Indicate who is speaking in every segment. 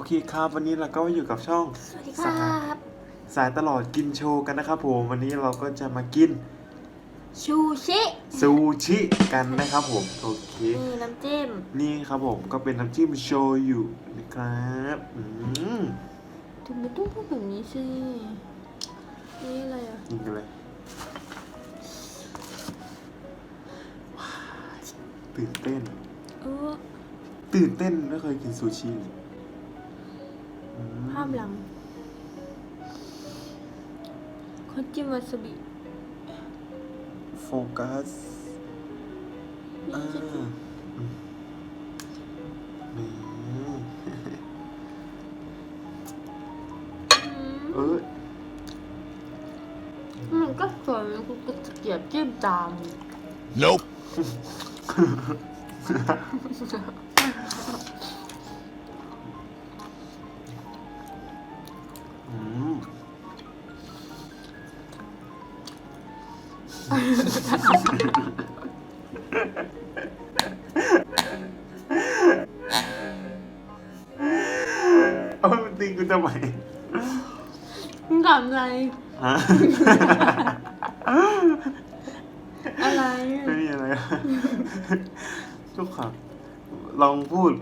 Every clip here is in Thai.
Speaker 1: โอเคครับวันนี้เราก็อยู่กับช่อง
Speaker 2: สวัสดีครับ
Speaker 1: สายตลอดกินโชว์กันนะครับผมวันนี้เราก็จะมากิน
Speaker 2: ชูชิ
Speaker 1: ซูชิกันนะครับผมโอเค
Speaker 2: นี่น้ำจิ้ม
Speaker 1: นี่ครับผมก็เป็นน้ำจิ้มโชยุนะครับอืม
Speaker 2: ทำไมต้องพูดแบบนี้สินี่อะไรอะ
Speaker 1: กินกันเลยว้าวตื่นเต้น
Speaker 2: เออ
Speaker 1: ตื่นเต้นไม่เคยกินซูชิเลยอืม
Speaker 2: ภาพหลังเขาจิ้มวาซาบิ
Speaker 1: โฟกัส
Speaker 2: นี่
Speaker 1: อ่า
Speaker 2: จะจิ้ม
Speaker 1: อืมนี่
Speaker 2: อืม
Speaker 1: เออ
Speaker 2: มันก็สวยมันกูก็จะเกลียบจิ้มตาม
Speaker 3: Nope.
Speaker 1: เอามันตีกูทำไม
Speaker 2: มึงทำอะไร
Speaker 1: ฮะ
Speaker 2: อะไร
Speaker 1: ไม่มีอะไร ทุกคำลองพูด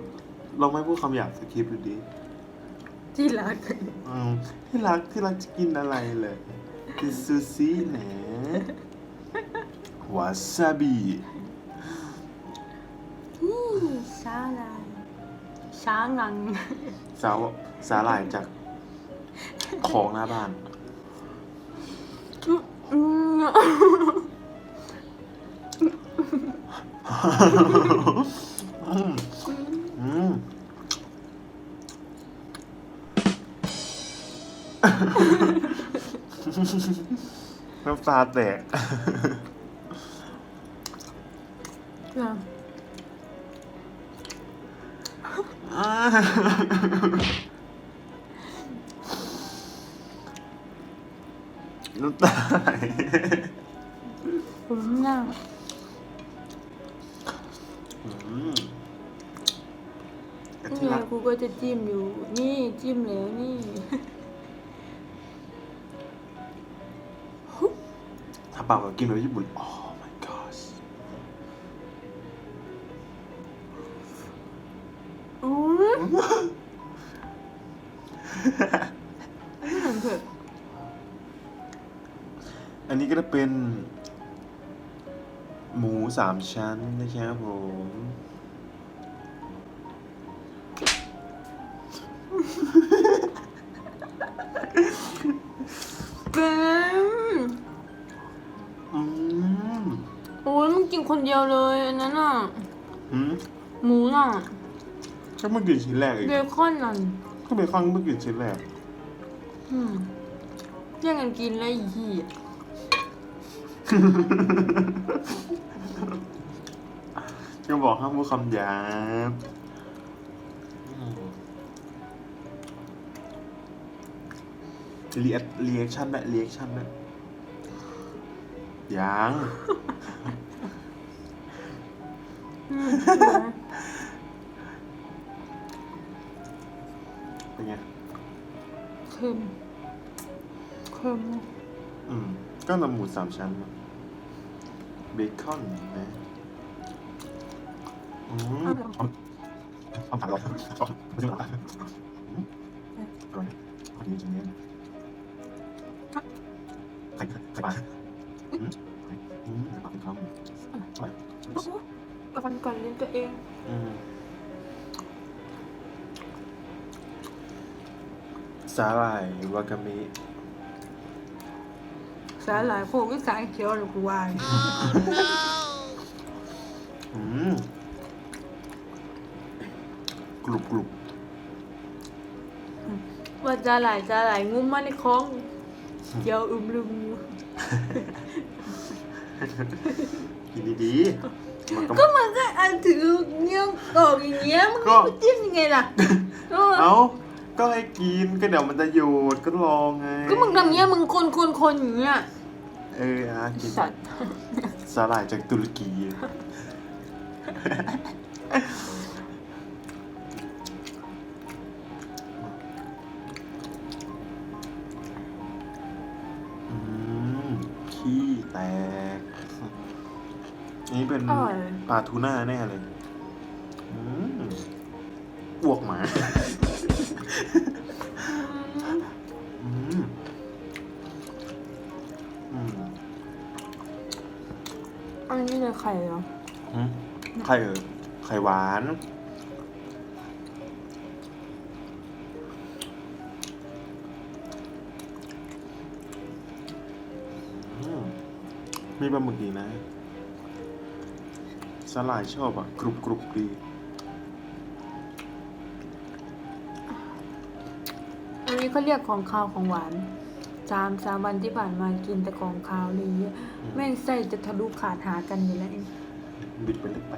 Speaker 1: ลองไม่พูดคำหยาบสคริปต์ดูดิ
Speaker 2: ที่รัก
Speaker 1: อืมที่รักที่รักจะกินอะไรเลยกินซูชิแหนวาซาบิ
Speaker 2: นี่สาลายช้างัง
Speaker 1: สาวสาหร่ายจากของหน้าบ้าน
Speaker 2: อืม
Speaker 1: น้ำตาแตกน้ำตาไหล
Speaker 2: ผมหน้า
Speaker 1: อืมแต่
Speaker 2: นี่
Speaker 1: ที่
Speaker 2: ไง
Speaker 1: รัก
Speaker 2: กูก็จะจิ้มอยู่ นี่จิ้มแล้วนี่
Speaker 1: เปล่ากับกินแบบญี่ปุ่น โอ้ my gosh
Speaker 2: อู้ไม่เห็นเผ็ด
Speaker 1: อันนี้ก็จะเป็น หมูสามชั้นนะครับผม
Speaker 2: คนเดียวเลยอันนั้นอะ
Speaker 1: อืม
Speaker 2: หมูน่ะ
Speaker 1: ก็เมื่อกินชิ้นแรกอีก
Speaker 2: เบคอนนั่น
Speaker 1: ก็เบคอนเมื่อกินชิ้นแรก
Speaker 2: อืมแย่งกันกินแล้วอีเหี้ย
Speaker 1: ก็บอกห้ามพูดคำหยาบอืมรีแอครีแอคชั่นแบบรีแอคชั่นแบบยัง
Speaker 2: อืม
Speaker 1: เป็นไง
Speaker 2: เค็มเค็ม
Speaker 1: อืม ก็นำหมูสามชั้นมาเบคอนนะอืมเอาผ่านหรอไม่ใช่หรออร่อยพอดีจริงเนี่ยไข่ไข่ปลา
Speaker 2: กับฟันก่อนลิ้นตัวเอง
Speaker 1: อืมสาหร่ายวากามิ
Speaker 2: สาหร่ายโคกวิสายเขียวหรือกูวาย
Speaker 1: อืมกรุบกรุบ
Speaker 2: ว่าจะหลายจะหลายงุ้มมาในคล้องเขียวอึมลืมอยู่
Speaker 1: กินดีๆ ก็
Speaker 2: มันก็อันถือเงี้ยกอกอย่างเงี้ยมัน
Speaker 1: ก็
Speaker 2: จิ้มยังไงล่ะเอ้า
Speaker 1: ก็ให้กินก็เดี๋ยวมันจะหยุดก็ลองไง
Speaker 2: ก็มึงทำเงี้ยมึงคนคนคนอย่างเงี้ย
Speaker 1: เอออะกิน
Speaker 2: สัตว์
Speaker 1: สลายจากตุรกี อืมขี้แต่ นี้เป็น
Speaker 2: อร่อย
Speaker 1: ปลาทูน่าแน่เลยอืมอ้วกหมา อืมอืม
Speaker 2: อันนี้เลยไข่เหรอ
Speaker 1: อืมไข่เอ่ยไข่หวาน อืมมีปลาหมึกดีนะ สลายชอบอะกรุบกรุบดี
Speaker 2: อันนี้เขาเรียกของคาวของหวานสามสามวันที่ผ่านมากินแต่ของคาวเลยเหี้ย
Speaker 1: อืม
Speaker 2: แม่งไส้จะทะลุขาดหากันอยู่แล้ว
Speaker 1: บิดไปเล็กไป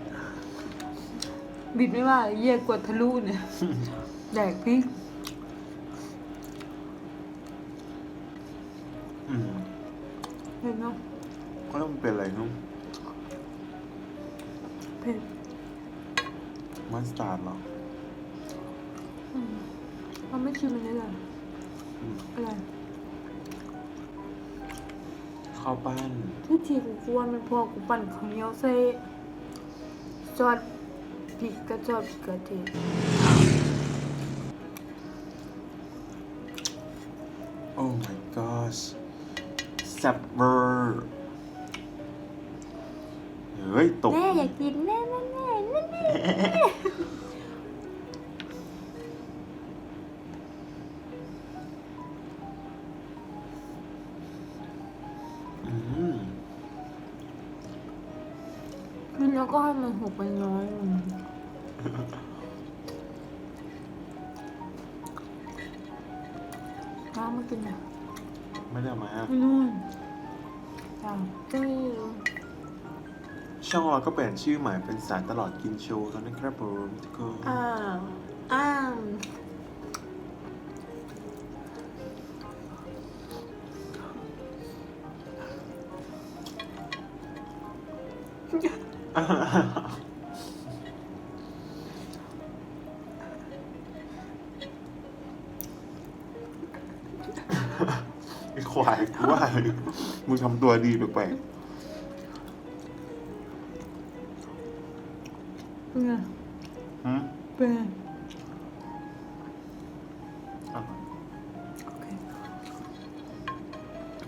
Speaker 2: บิดไม่ว่าเยี่ยกดทะลุเนี่ยแดกพริก
Speaker 1: อืม
Speaker 2: เผ็ดเนาะ
Speaker 1: ก็ต้องเป็นอะไรนุ่ม
Speaker 2: เผ็ด
Speaker 1: มัสตาร์ดเหรอ
Speaker 2: อืมมันไม่ชิมอันนี้เลย
Speaker 1: อืม
Speaker 2: อะไร
Speaker 1: ข้าวปั้น
Speaker 2: ที่ทีกูกวนมันพอกูปั่นข้าวเหนียวใส่จอดพริกกระจอดพริกกระเทียม
Speaker 1: โอ้ my gosh แซ่บเบอร์ เฮ้ยตก
Speaker 2: แม่อยากกินแน่แน่แน่แน่แน่
Speaker 1: อืม
Speaker 2: กินแล้วก็ให้มันหกไปน้อยลงน้ำมากินอะ
Speaker 1: ไม่ได้เอามา
Speaker 2: ไม่นู่นจ้าจะไม่รู้
Speaker 1: ช่องเราก็เปลี่ยนชื่อใหม่เป็นสายตลอดกินโชว์แล้วนะครับผมทุกคน
Speaker 2: อ้าวอ้าว
Speaker 1: ไอ้ควายกูว่ามึงทำตัวดีแปลก
Speaker 2: เป็นไง
Speaker 1: ๆหืม
Speaker 2: เป็นไง
Speaker 1: อะ
Speaker 2: โอเค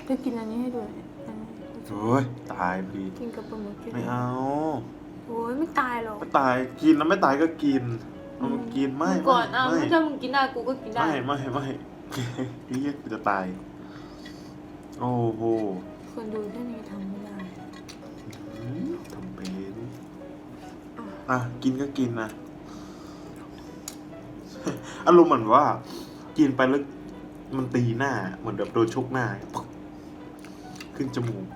Speaker 2: จะกินอันนี้ให้ด้วยอันนี้
Speaker 1: เฮ้ยตายพอดี
Speaker 2: กินกับปลาหมึกกิน
Speaker 1: ไม่เอา
Speaker 2: โอ้ยไม่ตายหรอก
Speaker 1: ไม่ตายกินแล้วไม่ตายก็กินเอามากินไม่
Speaker 2: มึงก่อนอะ
Speaker 1: ไม่
Speaker 2: ถ้ามึงกินได้กูก็กินได้
Speaker 1: ไม่ไม่ไม่ไอ้เหี้ยกูจะตาย โอ้โห
Speaker 2: คนดูแค่นี้ทำไม่
Speaker 1: อะกินก็กินนะอารมณ์เหมือนว่า กินไปแล้วมันตีหน้า เหมือนแบบโดนชกหน้าปึ๊กขึ้นจมูก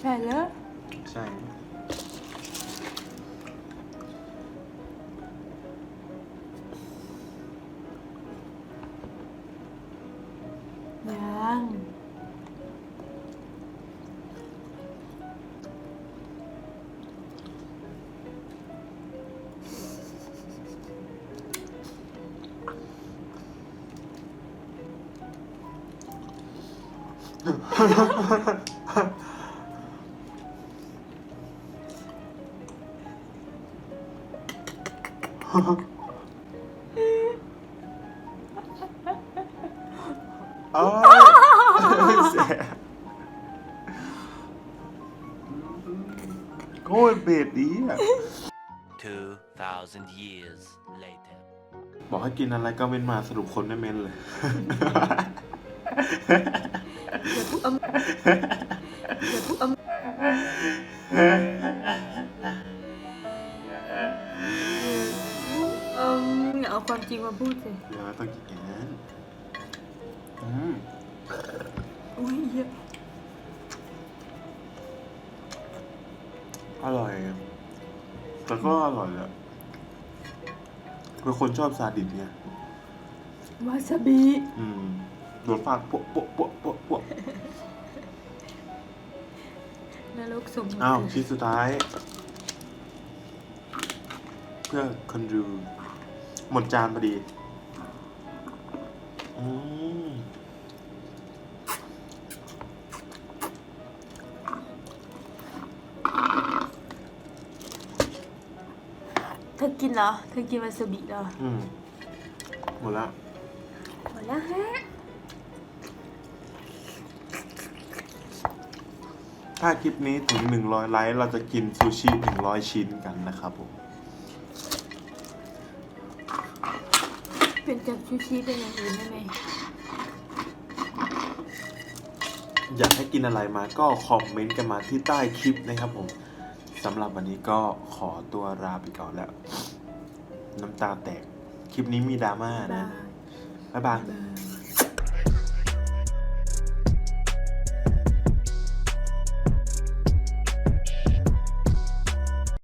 Speaker 2: ใช่แล้ว
Speaker 1: ใช่
Speaker 2: ยัง
Speaker 1: อ๋อแสบโอ้ยเบ็ดดีอะ
Speaker 3: 2,000 years later.
Speaker 1: บอกให้กินอะไรก็เม้นมาสรุปคนไม่เม้นเลย
Speaker 2: อย่าพูดอำอย่าพูดอำเอออย่าเอาความจริงมาพูดสิ
Speaker 1: เดี๋ยวต้องกินอย่างนั้นอืม
Speaker 2: อุ้ยเหี้ย
Speaker 1: อร่อย แต่ก็อร่อยแหละเป็นคนชอบซาดิสไง
Speaker 2: วาซาบิ
Speaker 1: อืม โดนฟาดปวกปวกปวกปวกปวกน
Speaker 2: รกสมมุติ
Speaker 1: อ้าวชิสุดท้าย เพื่อคอนดูหมดจานพอดีอืม
Speaker 2: เธอกินเหรอ เธอกินวาซาบิเหรอ
Speaker 1: อืมหมดละ
Speaker 2: หมดละวฮะ
Speaker 1: ถ้าคลิปนี้ถึงหนึ่งร้อยไลค์ เราจะกินซูชิหนึ่งร้อยชิ้นกันนะครับผม
Speaker 2: เปลี่ยนจากซูชิเป็นอย่างอื่นได้ไหม
Speaker 1: อยากให้กินอะไรมาก็คอมเมนต์กันมาที่ใต้คลิปนะครับผมสำหรับวันนี้ก็ขอตัวลาไปก่อนแล้ว น้ำตาแตก คลิปนี้มีดราม่านะ บ๊ายบาย
Speaker 2: บาย